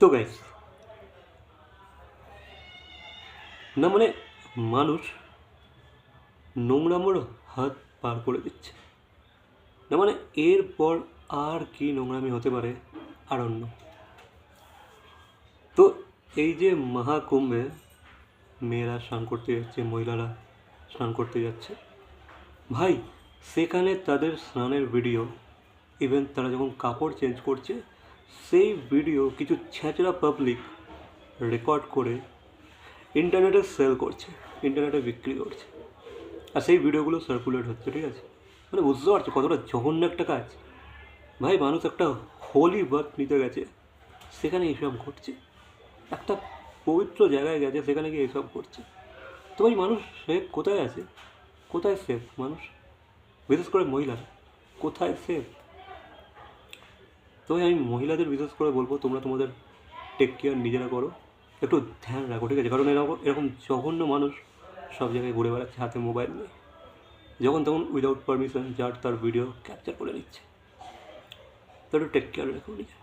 তো গাইস না মানে মানুষ নোংরামোর হাত পার করে দিচ্ছে। না মানে এরপর আর কি নোংরামি হতে পারে, আর অন্য। তো এই যে মহাকুম্ভে মেয়েরা স্নান করতে যাচ্ছে, মহিলারা স্নান করতে যাচ্ছে। ভাই, সেখানে তাদের স্নানের ভিডিও ইভেন তারা যখন কাপড় চেঞ্জ করছে সেই ভিডিও কিছু ছ্যাঁচড়া পাবলিক রেকর্ড করে ইন্টারনেটে সেল করছে ইন্টারনেটে বিক্রি করছে। আর সেই ভিডিওগুলো সার্কুলেট হচ্ছে, ঠিক আছে? মানে বুঝতে পারছ কতটা জঘন্য একটা কাজ? ভাই, মানুষ একটা হোলি বার্থ নিতে গেছে, সেখানে এইসব ঘটছে। একটা পবিত্র জায়গায় গেছে, সেখানে গিয়ে এইসব ঘটছে। তো ভাই, মানুষ সেফ কোথায় আছে? কোথায় সেফ মানুষ? বিশেষ করে মহিলারা, কোথায় সেফ তো ভাই আমি মহিলাদের বিশেষ করে বলব, তোমরা তোমাদের টেক কেয়ার নিজেরা করো। একটু ধ্যান রাখো, ঠিক আছে? কারণ এরকম এরকম জঘন্য মানুষ সব জায়গায় ঘুরে বেড়াচ্ছে, হাতে মোবাইল নিয়ে। যখন তখন উইদাউট পারমিশন যার তার ভিডিও ক্যাপচার করে নিচ্ছে। তো একটু টেক কেয়ার রাখো নিজে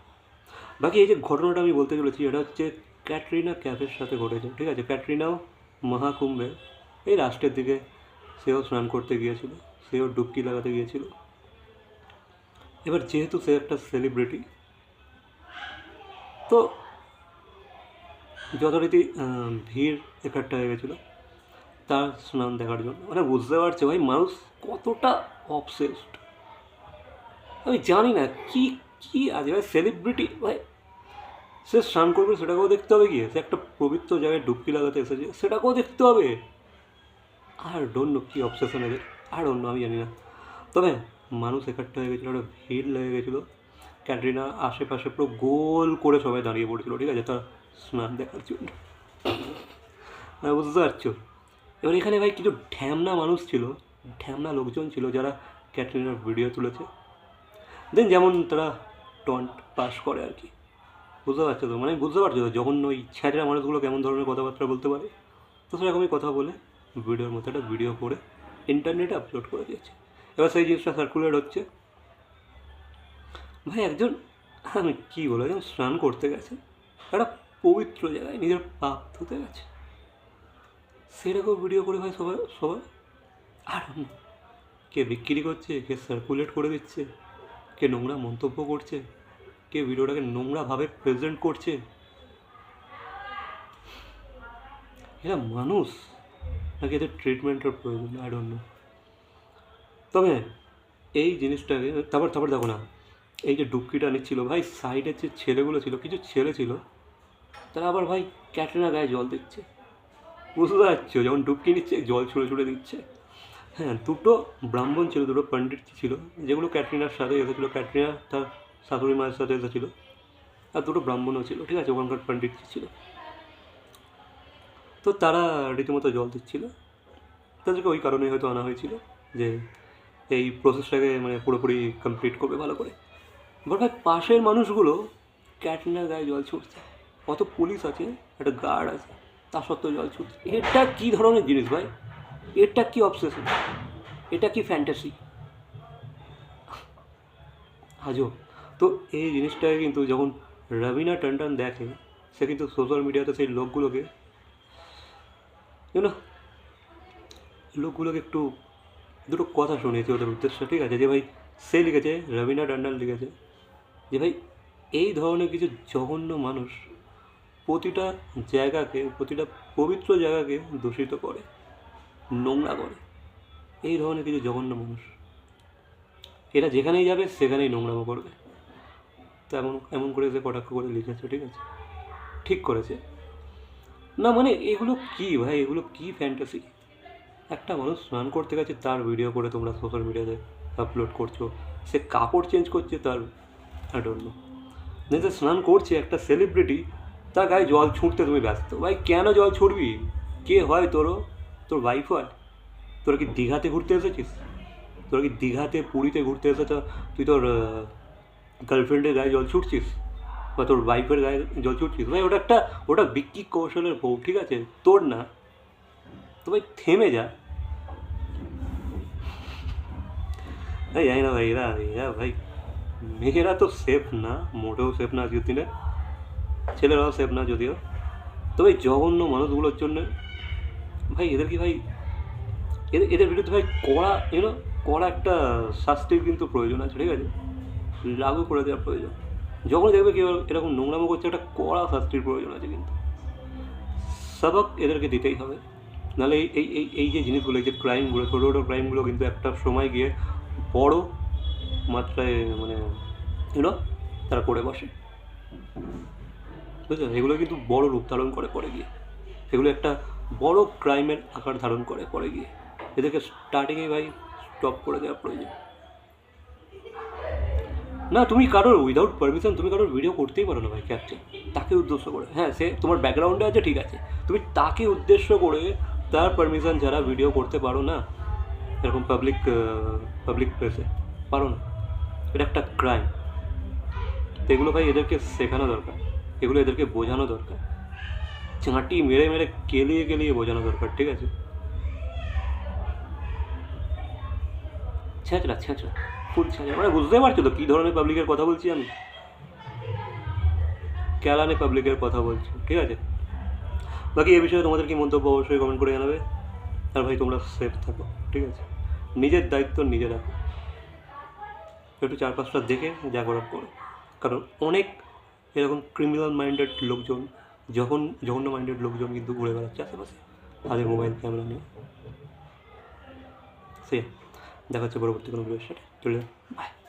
বাকি এই যে ঘটনাটা আমি বলতে চলেছি এটা হচ্ছে ক্যাটরিনা ক্যাফের সাথে ঘটেছে, ঠিক আছে? ক্যাটরিনাও মহাকুম্ভে, এই রাষ্ট্রের দিকে সেও স্নান করতে গিয়েছিল, সেও ডুবকি লাগাতে গিয়েছিল। এবার যেহেতু সে একটা সেলিব্রিটি তো যথারীতি ভিড় একটা হয়ে গেছিল তার স্নান দেখার জন্য। মানে বুঝতে পারছে ভাই, মানুষ কতটা অবসেসড আমি জানি না কি কি আছে। ভাই সেলিব্রিটি ভাই, সে স্নান করবে সেটাকেও দেখতে হবে কি সে একটা পবিত্র জায়গায় ডুবকি লাগাতে এসেছে, সেটাকেও দেখতে হবে। আর ডোন্ট নো কী অবসেশন এদের। আর অন্য আমি জানি না। তবে মানুষ একাট্টা হয়ে গেছিল একটা ভিড় লেগে গেছিল। ক্যাটরিনা আশেপাশে পুরো গোল করে সবাই দাঁড়িয়ে পড়েছিল ঠিক আছে? তার স্নান দেখার জন্য হ্যাঁ, বুঝতে পারছ? এবার এখানে ভাই কিছু ঢ্যামনা মানুষ ছিল ঢ্যামনা লোকজন ছিল যারা ক্যাটরিনার ভিডিও তুলেছে। দেন যেমন তারা টন্ট পাস করে আর কি। বুঝতে পারছ তো? মানে বুঝতে পারছ তো যখন ওই ছ্যাঁচড়া মানুষগুলো কেমন ধরনের কথাবার্তা বলতে পারে। তো সেরকমই কথা বলে ভিডিওর মতো একটা ভিডিও করে ইন্টারনেটে আপলোড করে দিয়েছে। এবার সেই জিনিসটা সার্কুলেট হচ্ছে। ভাই একজন, আমি কী বলো একজন স্নান করতে গেছে, একটা পবিত্র জায়গায় নিজের পাপ ধুতে গেছে। সেরকম ভিডিও করে ভাই সবাই সবাই আর কে বিক্রি করছে, কে সার্কুলেট করে দিচ্ছে, কে নোংরা মন্তব্য করছে, কে ভিডিওটাকে নোংরাভাবে প্রেজেন্ট করছে। এরা মানুষ? নাকি এদের ট্রিটমেন্টের প্রয়োজন? আই ডোন্ট নো তবে এই জিনিসটাকে, তারপর তারপর দেখো না, এই যে ডুবকিটা নিচ্ছিল, ভাই সাইডের যে ছেলেগুলো ছিল, কিছু ছেলে ছিল, তারা আবার ভাই ক্যাটরিনা গায়ে জল দিচ্ছে। বুঝতে পারছ? যখন ডুবকি নিচ্ছে, জল ছুঁড়ে ছুঁড়ে দিচ্ছে। হ্যাঁ দুটো ব্রাহ্মণ ছিল, দুটো পণ্ডিত ছিল, যেগুলো ক্যাটরিনার সাথে এসেছিল, ক্যাটরিনা তার শাশুড়ি মায়ের সাথে এসেছিল, আর দুটো ব্রাহ্মণও ছিল, ঠিক আছে, ওখানকার পণ্ডিত ছিল। তো তারা রীতিমতো জল দিচ্ছিল। তাদেরকে ওই কারণেই হয়তো আনা হয়েছিল যে এই প্রসেসটাকে মানে পুরোপুরি কমপ্লিট করবে ভালো করে। এবার ভাই, পাশের মানুষগুলো ক্যাটরিনার গায়ে জল ছুটছে। কত পুলিশ আছে, একটা গার্ড আছে, তা সত্ত্বেও জল ছুটছে। এটা কী ধরনের জিনিস ভাই? এটা কি অবসেশন এটা কি ফ্যান্টাসি আজও তো এই জিনিসটাকে কিন্তু যখন রবিনা টন্ডন দেখে, সে কিন্তু সোশ্যাল মিডিয়াতে সেই লোকগুলোকে না লোকগুলোকে একটু দুটো কথা শুনিয়েছে ওদের উদ্দেশ্য, ঠিক আছে? যে ভাই, সে লিখেছে রবিনা টন্ডন লিখেছে, যে ভাই, এই ধরনের কিছু জঘন্য মানুষ প্রতিটা জায়গাকে, প্রতিটা পবিত্র জায়গাকে দূষিত করে, নোংরা করে। এই ধরনের কিছু জঘন্য মানুষ। এরা যেখানেই যাবে, সেখানেই নোংরামো করবে। তো এমন এমন করে সে কটাক্ষ করে লিখেছে, ঠিক আছে? ঠিক করেছে। না মানে এগুলো কি ভাই? এগুলো কি ফ্যান্টাসি একটা মানুষ স্নান করতে গেছে, তার ভিডিও করে তোমরা সোশ্যাল মিডিয়াতে আপলোড করছ। সে কাপড় চেঞ্জ করছে তার আডন্য যে স্নান করছে একটা সেলিব্রিটি তার গায়ে জল ছুঁড়তে তুমি ব্যস্ত। ভাই, কেন জল ছুটবি কে হয় তোরও? তোর ওয়াইফ হয়? তোরা কি দীঘাতে ঘুরতে এসেছিস? তোরা কি দীঘাতে, পুরীতে ঘুরতে এসেছ? তুই তোর গার্লফ্রেন্ডের গায়ে জল ছুটছিস বা তোর ওয়াইফের গায়ে জল ছুটছিস ভাই, ওটা একটা, ওটা বিক্রি কৌশলের বউ, ঠিক আছে? তোর না। তো ভাই থেমে যা। ভাই না ভাই, এরা এরা ভাই, মেয়েরা তো সেফ না, মোটেও সেফ না আজকের দিনে। ছেলেরাও সেফ না যদিও। তবে জঘন্য মানুষগুলোর জন্য, ভাই, এদের কি ভাই, এদের এদের বিরুদ্ধে ভাই কড়া এনো কড়া একটা শাস্তির কিন্তু প্রয়োজন আছে, ঠিক আছে? লাগু করে দেওয়ার প্রয়োজন। যখন দেখবে কেউ এরকম নোংরামো করছে, একটা কড়া শাস্তির প্রয়োজন আছে কিন্তু। সবক এদেরকে দিতেই হবে। নাহলে এই এই এই যে জিনিসগুলো, এই যে ক্রাইমগুলো ছোটো ছোটো ক্রাইমগুলো কিন্তু একটা সময় গিয়ে বড় মাত্রায় মানে ইউনো তারা করে বসে। বুঝলেন এগুলো কিন্তু বড় রূপ ধারণ করে পরে গিয়ে। এগুলো একটা বড় ক্রাইমের আকার ধারণ করে পরে গিয়ে। এদেরকে স্টার্টিংয়ে ভাই স্টপ করে দেওয়া প্রয়োজন। না, তুমি কারোর উইদাউট পারমিশন তুমি কারোর ভিডিও করতেই পারো না ভাই ক্যাপচার তাকে উদ্দেশ্য করে। হ্যাঁ সে তোমার ব্যাকগ্রাউন্ডে আছে, ঠিক আছে। তুমি তাকে উদ্দেশ্য করে তার পারমিশন যারা ভিডিও করতে পারো না, এরকম পাবলিক পাবলিক প্লেসে পারো না। এটা একটা ক্রাইম এগুলো ভাই এদেরকে শেখানো দরকার। এগুলো এদেরকে বোঝানো দরকার। চাঁটি মেরে মেরে কেলিয়ে কেলিয়ে বোঝানো দরকার, ঠিক আছে? ছেঁচড়া ছেঁচড়া ফুল ছেঁচড়া। মানে বুঝতে পারছ তো কী ধরনের পাবলিকের কথা বলছি আমি? ক্যালানে পাবলিকের কথা বলছি, ঠিক আছে? বাকি এ বিষয়ে তোমাদের কি মন্তব্য অবশ্যই কমেন্ট করে জানাবে। আর ভাই, তোমরা সেফ থাকো, ঠিক আছে? নিজের দায়িত্ব নিজে রাখো। একটু চার পাঁচটা দেখে যা করার করো। কারণ অনেক এরকম ক্রিমিনাল মাইন্ডেড লোকজন, যখন জঘন্য মাইন্ডেড লোকজন কিন্তু ঘুরে বেড়াচ্ছে আশেপাশে। তাদের মোবাইল ক্যামেরা নিয়ে। সে দেখা হচ্ছে পরবর্তী কোনো সাথে। চলে বাই